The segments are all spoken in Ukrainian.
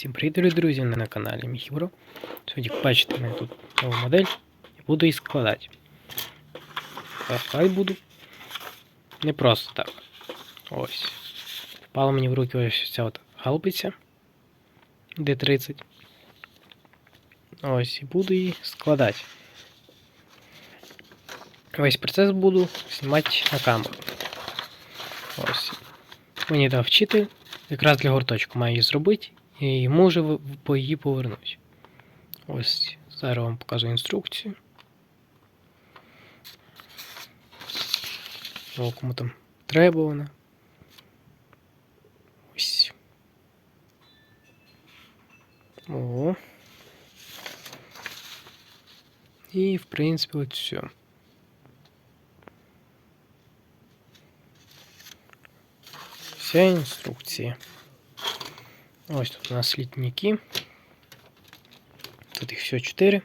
Всім привіт, друзі, на каналі Міхібро. Сьогодні, бачите, мене тут нову модель і буду її складати. Складати буду. Не просто так. Ось. Впала мені в руки ось ця от галпиця D30. Ось, і буду її складати. Весь процес буду знімати на камеру. Ось. Мені дав вчитель, якраз для гурточку маю її зробити, і в- по її повернуть. Ось зараз вам показую інструкцію. О, кому там треба вона. Ось. О. І, в принципі, от все. Вся інструкція. Ось тут у нас літніки. Тут їх всього 4.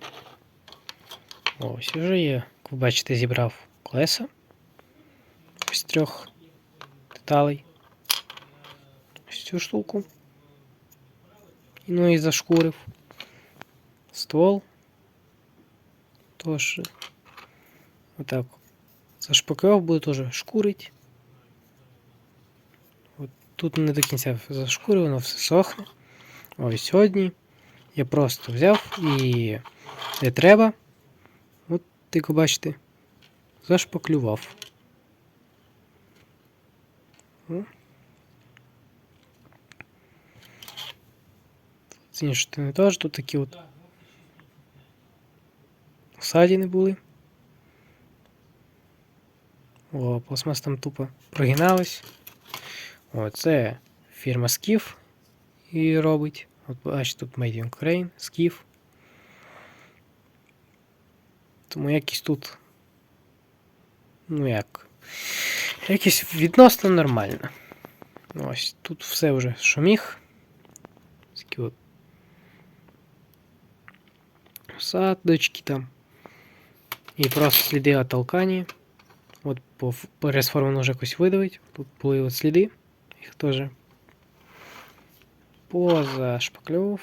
Ось вже є, як ви бачите, зібрав колеса. Ось трьох деталей. Ось цю штуку. І, Ну і зашкурив. Ствол. Тож. Отак. Зашпаклював, буду теж шкурить. Тут не до кінця зашкурив, воно все сохне. Ось сьогодні я просто взяв і де треба, от як ви бачите, зашпаклював. З іншої сторони теж тут такі от ссадини були. О, пластмас там тупо прогиналась. О, це фірма Skiff і робить. От бачите, тут Made in Ukraine, Skiff. Тому якість тут. Ну як. Якість відносно нормально. Ось тут все вже міг. Такі. Садочки там. І просто сліди от толкання. От по пересформу вже якось видавить. Тут були от сліди. Їх теж позашпаклював.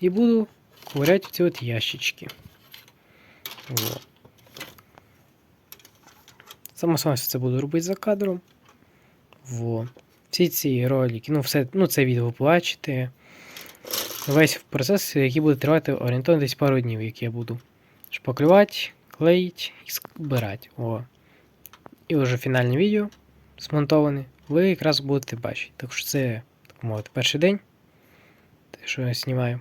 І буду ковырять ці от ящички. Вот. Само собою це буду робити за кадром. Во. Всі ці ролики, ну все, ну це відео побачите. Весь процес, який буде тривати орієнтовно десь пару днів, який я буду шпаклювати, клеїти і збирати. О. І вже фінальне відео змонтоване, ви якраз будете бачити. Так що це, так мовити, перший день, що я знімаю.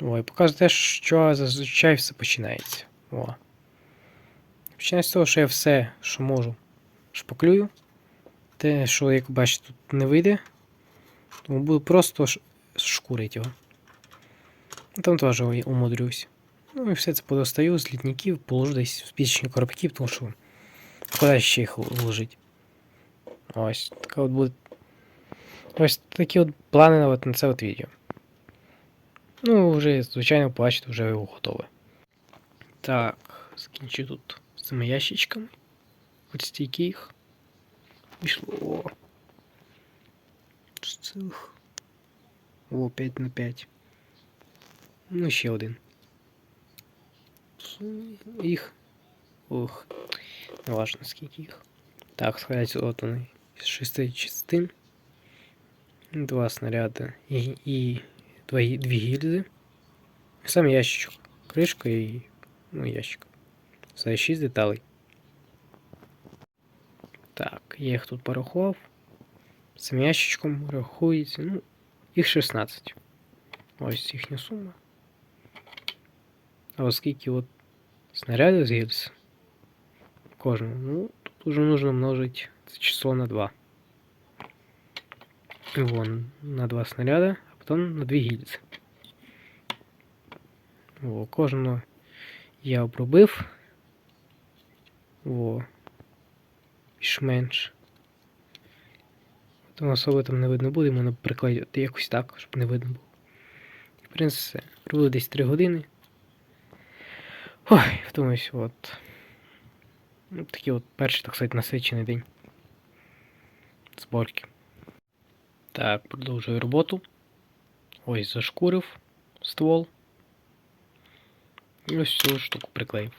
О, і показую те, що зазвичай все починається. О. Починається з того, що я все, що можу, шпаклюю. Те, що, як бачите, тут не вийде, тому буду просто шкурити його. Ну, Там теж я умудрюсь. Ну і все це подостаю з літників, положу десь в спічні коробки, тому що куди ще їх вложити. Ось така от буде. Ось такі от плани на, от, на це от відео. Ну, вже, звичайно, побачите, вже його готове. Так, закінчу тут з цими ящичками. От стільки їх. Пішло. З цих. О, 5 на 5. Ну, ще один. Їх. Ох. Не важно, скільки їх. Так, складать от вони З шести частин. Два снаряди і, і два, гі- дві гільзи. Сам ящичок. Кришка і ну, ящик. Все, шість деталей. Так, я їх тут порахував. Цим ящичком рахується. Ну, їх 16. Ось їхня сума. А оскільки от снарядів з гільз кожному, ну, уже нужно множить це число на 2. Вон, на два снаряда, а потом на дві гільзи. О, кожного я обробив. О, більш-менш. Там особо там не видно буде, можна приклеїти якось так, щоб не видно було. В принципі, все. Робили десь 3 години. Ой, втомився, от. Ну, такий от перший, так сказати, насичений день. Зборки. Так, продовжую роботу. Ось зашкурив ствол. І ось цю штуку приклеїв.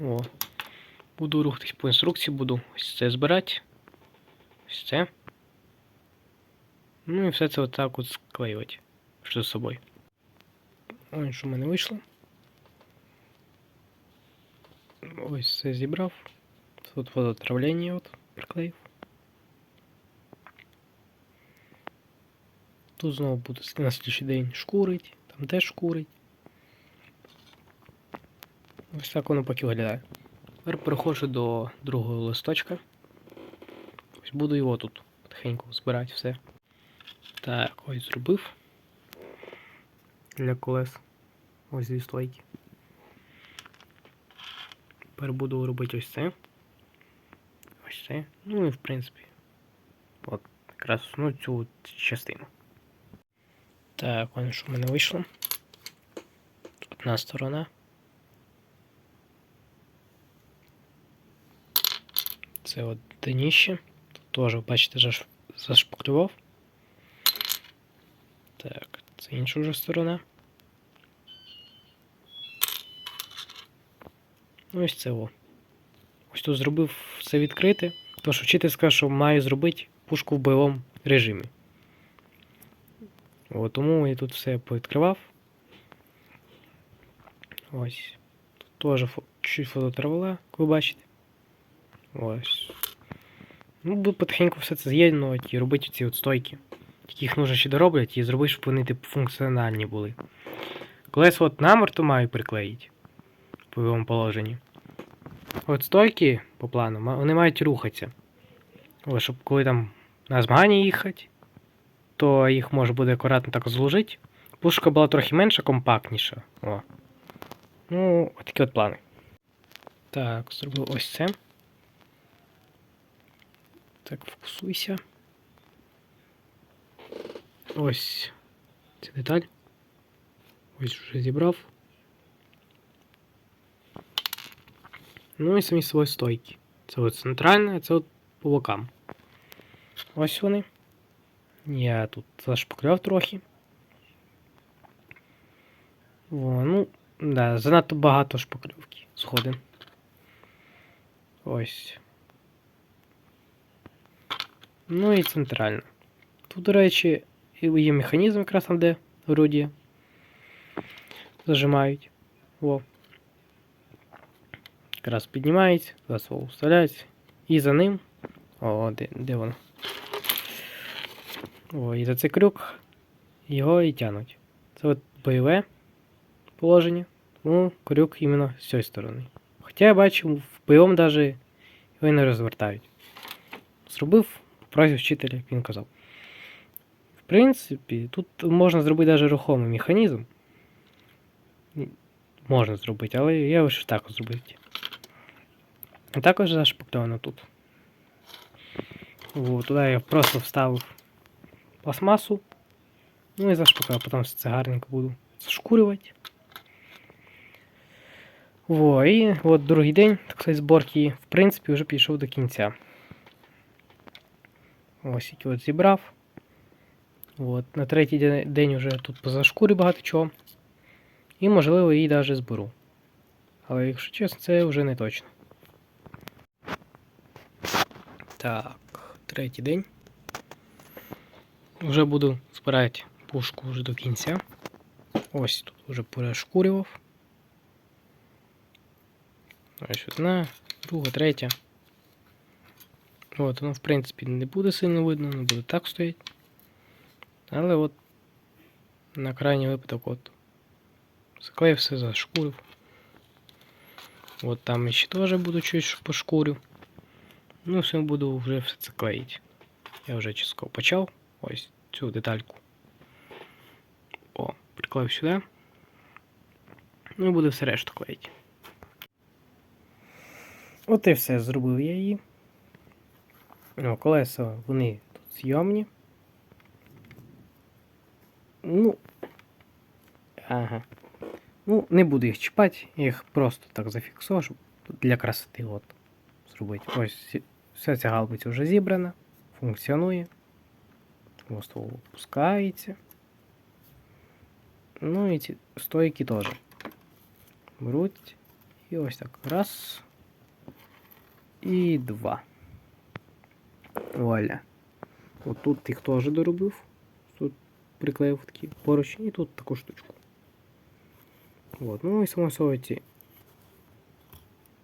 О. Буду рухатись по інструкції, буду ось це збирати. Ось це. Ну і все це отак от склеювати. З собою. Ось що в мене вийшло. Ось це зібрав. Тут водотравлення от приклеїв. Тут знову буду на слідчий день шкурить, там теж шкурить. Ось так воно поки виглядає. Тепер переходжу до другого листочка. Ось буду його тут потихеньку збирати все. Так, ось зробив. Для колес. Ось дві стойки. Тепер буду робити ось це. Ось це. Ну і в принципі. От якраз ну, цю частину. Так, ось що в мене вийшло. Одна сторона. Це от дніще. Тут теж, бачите, заш... зашпаклював. Так, це інша вже сторона. Ось це о. Ось тут зробив все відкрите. Тож вчитель сказав, що маю зробити пушку в бойовому режимі. О, тому я тут все повідкривав. Ось. Тут теж чуть фототравила, як ви бачите. Ось. Ну, буду потихеньку все це з'єднувати і робити ці от стойки. Тільки їх нужно ще дороблять і зробити, щоб вони типу функціональні були. Колесо от намертво маю приклеїти в бойовому положенні. От стойки по плану, вони мають рухатися. Ось, щоб коли там на змагання їхати, то їх можна буде акуратно так зложити. Пушка була трохи менша, компактніша. О. Ну, такі от плани. Так, зробив ось це. Так, фокусуйся. Ось ця деталь. Ось вже зібрав. Ну і самі свої стойки. Це от центральна, а це от по бокам. Ось вони. Я тут зашпаклював трохи. О, ну, да, занадто багато шпаклювки. Згоден. Ось. Ну і центральна. Тут, до речі, є механізм якраз там, де орудія зажимають. О. Якраз піднімається, засол вставляється. І за ним. О, де, де воно? О, і за цей крюк його і тянуть. Це от бойове положення. Тому крюк іменно з цієї сторони. Хоча я бачу, в бойовому навіть його і не розвертають. Зробив просив вчителя, як він казав. В принципі, тут можна зробити навіть рухомий механізм. Ні, Можна зробити, але я вирішив так зробити. Також зашпакльовано тут. О, туди я просто вставив пластмасу. Ну і зашпаклював, потім все це гарненько буду зашкурювати. Во, і от другий день, так сказати, зборки, в принципі, вже підійшов до кінця. Ось які от зібрав. От, на третій де- день вже тут позашкурю багато чого. І, можливо, її навіть зберу. Але, якщо чесно, це вже не точно. Так, третій день. Вже буду збирати пушку вже до кінця. Ось тут вже перешкурював. Ось одна, друга, третя. От, воно, в принципі, не буде сильно видно, не буде так стояти. Але от на крайній випадок от заклеїв все, зашкурив. От там ще теж буду чуть пошкурю. Ну, все буду вже все це клеїти. Я вже частково почав. Ось цю детальку. О, приклеїв сюди. Ну і буду все решту клеїти. От і все, зробив я її. О, колеса, вони тут зйомні. Ну. Ага. Ну, не буду їх чіпати, їх просто так зафіксую, щоб для красоти от зробити. Ось вся ця галбиця вже зібрана, функціонує. Ось ствол опускається. Ну і ці стойки теж. Беруть. І ось так. Раз. І два. Вуаля. От тут їх теж доробив. Тут приклеїв такі поручні і тут таку штучку. От. Ну і само собою ці.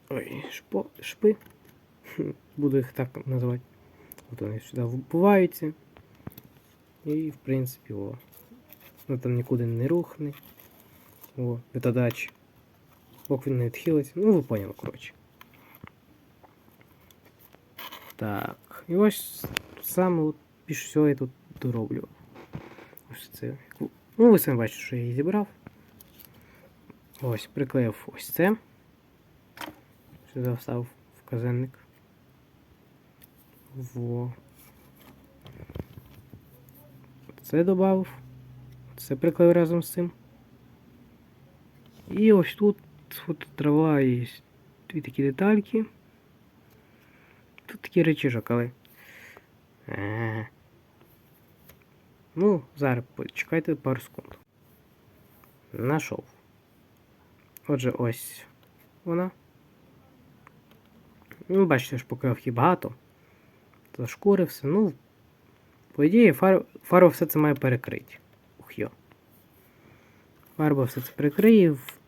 Ой, шпо, шпи. Буду їх так називати. От вони сюди вбиваються. І в принципі, о. Ну там нікуди не рухне. О, бетадач. Бок він не відхилиться. Ну, ви поняли, коротше. Так. І ось саме от більше всього я тут дороблю. Ось це. Ну, ви самі бачите, що я її зібрав. Ось, приклеїв ось це. Сюди встав в казенник. Во. Це додав. Це приклеїв разом з цим. І ось тут от трава є дві такі детальки. Тут такий речіжок, але. Е. Ну, зараз почекайте пару секунд. Нашов. Отже, ось вона. Ну, бачите, ж покривки багато. Зашкури все. Ну, по ідеї, фар... фарба все це має перекрити. Ух йо. Фарба все це перекриє, в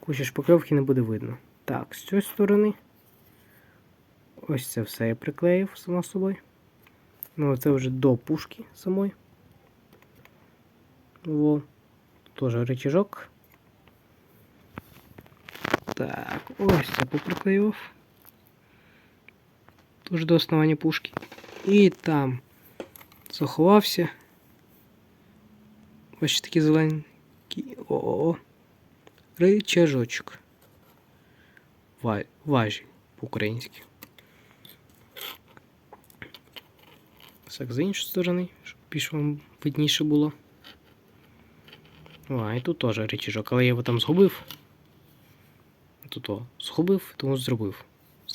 кучі шпакльовки не буде видно. Так, з цієї сторони. Ось це все я приклеїв само собою. Ну, це вже до пушки самої. Во. Теж рычажок. Так, ось це поприклеїв. Тож до основання пушки. І там заховався. Ось такі зелененькі. О-о-о. Ричажочок. Ва... Важіль по-українськи. Так, з іншої сторони, щоб більш вам видніше було. О, і тут теж речіжок, але я його там згубив. Тут о, згубив, тому зробив.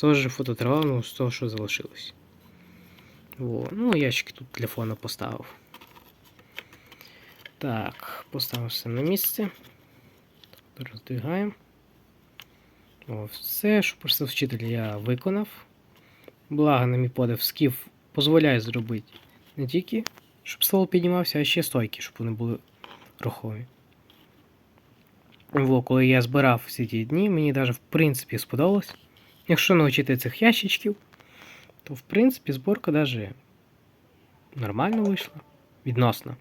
З того ж фототравав, ну, з того, що залишилось. О, ну, ящики тут для фона поставив. Так, поставив все на місце. Роздвигаємо. О, все, що просив вчитель, я виконав. Благо, на мій подив скіф дозволяє зробити не тільки, щоб стол піднімався, а ще стойки, щоб вони були рухові. Во, коли я збирав всі ті дні, мені навіть в принципі сподобалось. Якщо навчити цих ящичків, то в принципі зборка навіть нормально вийшла. Відносно.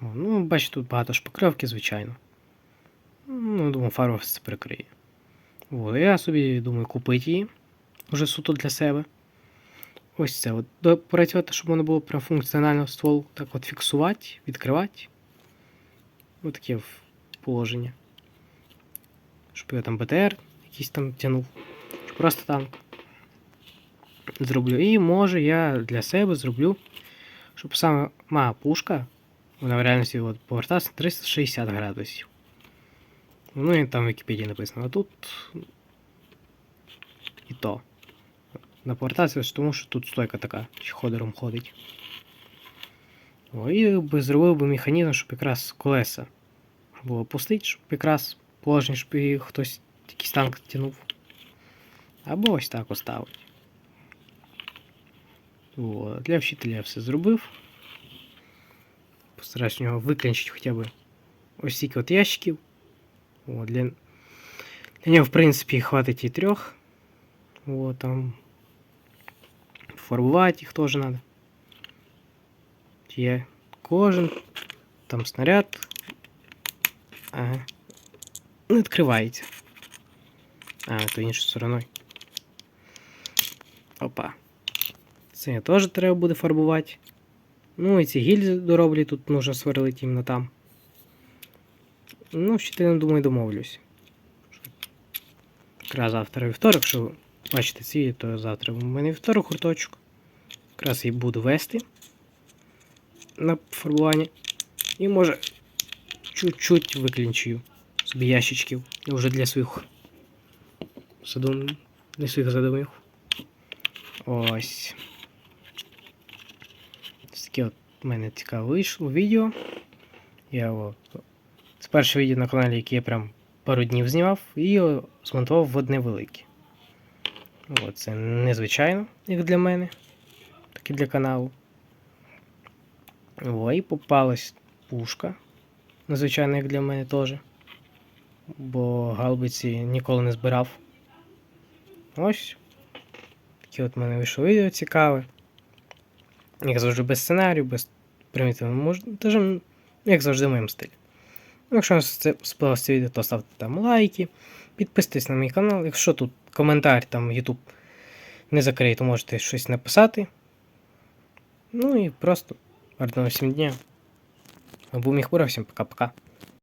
Ну, бачите, тут багато шпакльовки, звичайно. Ну, думаю, фарба все це прикриє. О, я собі думаю купити її вже суто для себе. Ось це. От, Допрацювати, щоб воно було прям функціонально ствол так от фіксувати, відкривати. Ось таке положення. Щоб я там БТР якийсь там тянув. Просто танк. Зроблю. І може я для себе зроблю, щоб саме моя пушка, вона в реальності от, поверталася на 360 градусів. Ну і там в Вікіпедії написано, а тут і то. На повертатися, тому що тут стойка така, ходером ходить. О, і би зробив би механізм, щоб якраз колеса було пустить, щоб якраз положення, щоб і хтось якийсь танк тянув. Або ось так оставить. О, для вчителя я все зробив. Постараюсь у нього виклінчити хоча б ось стільки от ящиків. О, для... для нього, в принципі, хватить і трьох. О, там фарбувати їх теж треба. Є кожен, там снаряд. Ага. Не відкривається. А, то іншою стороною. Опа. Це теж треба буде фарбувати. Ну і ці гільзи дороблі тут нужно сверлити іменно там. Ну, ще я думаю, домовлюсь. Якраз завтра вівторок, що бачите ці, то завтра у мене вівторок гурточок. Якраз і буду вести на фарбування. І може чуть-чуть виклінчую собі ящичків. Вже для своїх задум... для своїх задумів. Ось. таке от в мене цікаве вийшло відео. Я його... Це перше відео на каналі, яке я прям пару днів знімав, і змонтував в одне велике. От, це незвичайно, як для мене, так і для каналу. О, і попалась пушка. Незвичайно, як для мене теж. Бо галбиці ніколи не збирав. Ось. Таке от мене вийшло відео цікаве. Як завжди, без сценарію, без примітивного можна. Як завжди, в моєму стилі. Ну, Якщо вам це сподобалося це відео, то ставте там лайки, підписуйтесь на мій канал. Якщо тут коментар там YouTube не закриє, то можете щось написати. Ну і просто гарного всім дня. Був міг всім пока-пока.